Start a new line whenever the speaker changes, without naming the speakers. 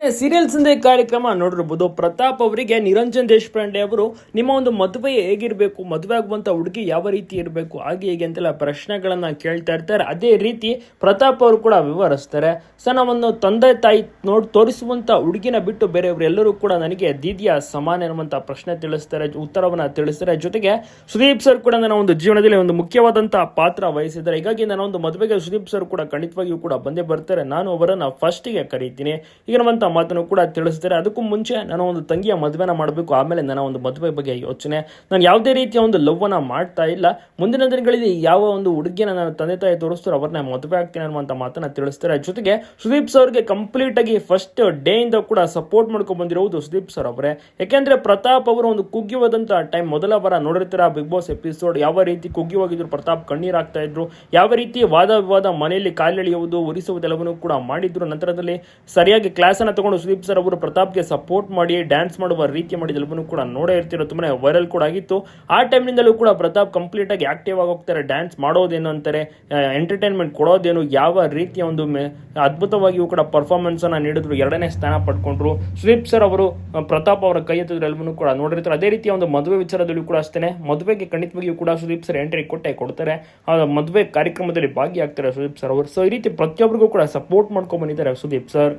Serial ಸಂದೇ ಕಾರ್ಯಕ್ರಮ ನೋಡಿರ್ಬೋದು. ಪ್ರತಾಪ್ ಅವರಿಗೆ ನಿರಂಜನ್ ದೇಶಪಾಂಡೆ ಅವರು, ನಿಮ್ಮ ಒಂದು ಮದುವೆ ಹೇಗಿರಬೇಕು? ಮದುವೆ ಆಗುವಂತ ಹುಡುಗಿ ಯಾವ ರೀತಿ ಇರಬೇಕು? ಹಾಗೆ ಹೀಗೆ ಅಂತೆಲ್ಲ ಪ್ರಶ್ನೆಗಳನ್ನ ಕೇಳ್ತಾ ಇರ್ತಾರೆ. ಅದೇ ರೀತಿ ಪ್ರತಾಪ್ ಅವರು ಕೂಡ ವಿವರಿಸ್ತಾರೆ. ಸೊ ನಾವೊಂದು ತಂದೆ ತಾಯಿ ನೋಡಿ, ತೋರಿಸುವಂತ ಹುಡುಗಿನ ಬಿಟ್ಟು ಬೇರೆಯವರು ಎಲ್ಲರೂ ಕೂಡ ನನಗೆ ದೀದಿಯ ಸಮಾನ ಎನ್ನುವಂತ ಪ್ರಶ್ನೆ ತಿಳಿಸ್ತಾರೆ, ಉತ್ತರವನ್ನ ತಿಳಿಸ್ತಾರೆ. ಜೊತೆಗೆ ಸುದೀಪ್ ಸರ್ ಕೂಡ ನನ್ನ ಒಂದು ಜೀವನದಲ್ಲಿ ಒಂದು ಮುಖ್ಯವಾದಂತಹ ಪಾತ್ರ ವಹಿಸಿದ್ದಾರೆ. ಹೀಗಾಗಿ ನನ್ನ ಒಂದು ಮದುವೆಗೆ ಸುದೀಪ್ ಸರ್ ಕೂಡ ಖಂಡಿತವಾಗಿಯೂ ಕೂಡ ಬಂದೇ ಬರ್ತಾರೆ. ನಾನು ಅವರನ್ನ ಫಸ್ಟಿಗೆ ಕರೀತೀನಿ. ಈಗಿರುವಂಥ ಮಾತನ್ನು ಕೂಡ ತಿಳಿಸ್ತಾರೆ ಅದಕ್ಕೂ ಮುಂಚೆ ನಾನು ಒಂದು ತಂಗಿಯ ಮದುವೆನ ಮಾಡಬೇಕು. ಆಮೇಲೆ ನನ್ನ ಒಂದು ಮದುವೆ ಬಗ್ಗೆ ಯೋಚನೆ. ನಾನು ಯಾವುದೇ ರೀತಿಯ ಒಂದು ಲವ್ವನ್ನ ಮಾಡ್ತಾ ಇಲ್ಲ. ಮುಂದಿನ ದಿನಗಳಲ್ಲಿ ಯಾವ ಒಂದು ಹುಡುಗಿನ ನಾನು ತಂದೆ ತಾಯಿ ತೋರಿಸ್ತಾರೋ ಅವ್ರನ್ನ ಮದುವೆ ಆಗ್ತೀನಿ ಅನ್ನುವಂಥ ಮಾತನ್ನ ತಿಳಿಸ್ತಾರೆ. ಜೊತೆಗೆ ಸುದೀಪ್ ಸರ್ಗೆ ಅವ್ರಿಗೆ ಕಂಪ್ಲೀಟ್ ಆಗಿ ಫಸ್ಟ್ ಡೇ ಇಂದ ಕೂಡ ಸಪೋರ್ಟ್ ಮಾಡ್ಕೊಂಡು ಬಂದಿರುವುದು ಸುದೀಪ್ ಸರ್ ಅವರೇ. ಯಾಕೆಂದ್ರೆ ಪ್ರತಾಪ್ ಅವರು ಒಂದು ಕುಗ್ಗಿವಾದಂಥ ಟೈಮ್ ಮೊದಲ ವಾರ ನೋಡಿರ್ತೀರ ಬಿಗ್ ಬಾಸ್ ಎಪಿಸೋಡ್ ಯಾವ ರೀತಿ ಕುಗ್ಗಿ ಹೋಗಿದ್ರು ಪ್ರತಾಪ್ ಕಣ್ಣೀರಾಗ್ತಾ ಇದ್ರು. ಯಾವ ರೀತಿ ವಾದ ವಿವಾದ ಮನೆಯಲ್ಲಿ ಕಾಲೆಳೆಯುವುದು ಉರಿಸುವುದೆಲ್ಲವನ್ನೂ ಕೂಡ ಮಾಡಿದ್ರು. ನಂತರದಲ್ಲಿ ಸರಿಯಾಗಿ ಕ್ಲಾಸ್ ಅನ್ನ ತಗೊಂಡು ಸುದೀಪ್ ಸರ್ ಅವರು ಪ್ರತಾಪ್ಗೆ ಸಪೋರ್ಟ್ ಮಾಡಿ ಡ್ಯಾನ್ಸ್ ಮಾಡುವ ರೀತಿ ಮಾಡಿದೆಲ್ಲವನ್ನೂ ಕೂಡ ನೋಡೇ ಇರ್ತಿರೋ ತುಂಬಾ ವೈರಲ್ ಕೂಡ ಆಗಿತ್ತು. ಆ ಟೈಮ್ನಿಂದಲೂ ಕೂಡ ಪ್ರತಾಪ್ ಕಂಪ್ಲೀಟ್ ಆಗಿ ಆಕ್ಟಿವ್ ಆಗಿ ಹೋಗ್ತಾರೆ ಡ್ಯಾನ್ಸ್ ಮಾಡೋದೇನು ಅಂತಾರೆ ಎಂಟರ್ಟೈನ್ಮೆಂಟ್ ಕೊಡೋದೇನು, ಯಾವ ರೀತಿಯ ಒಂದು ಅದ್ಭುತವಾಗಿಯೂ ಕೂಡ ಪರ್ಫಾರ್ಮೆನ್ಸ್ ಅನ್ನ ನೀಡಿದ್ರು, ಎರಡನೇ ಸ್ಥಾನ ಪಡ್ಕೊಂಡ್ರು. ಸುದೀಪ್ ಸರ್ ಅವರು ಪ್ರತಾಪ್ ಅವರ ಕೈ ಎತ್ತಿದ್ರು ಎಲ್ಲವನ್ನೂ ಕೂಡ ನೋಡಿರ್ತಾರೆ. ಅದೇ ರೀತಿಯ ಒಂದು ಮದುವೆ ವಿಚಾರದಲ್ಲೂ ಕೂಡ ಅಷ್ಟೇ ಮದುವೆಗೆ ಖಂಡಿತವಾಗಿಯೂ ಕೂಡ ಸುದೀಪ್ ಸರ್ ಎಂಟ್ರಿ ಕೊಟ್ಟೆ ಕೊಡ್ತಾರೆ. ಮದುವೆ ಕಾರ್ಯಕ್ರಮದಲ್ಲಿ ಭಾಗಿಯಾಗ್ತಾರೆ ಸುದೀಪ್ ಸರ್ ಅವರು. ಸೊ ಈ ರೀತಿ ಪ್ರತಿಯೊಬ್ಬರಿಗೂ ಕೂಡ ಸಪೋರ್ಟ್ ಮಾಡ್ಕೊಂಡ್ ಬಂದಿದ್ದಾರೆ ಸುದೀಪ್ ಸರ್.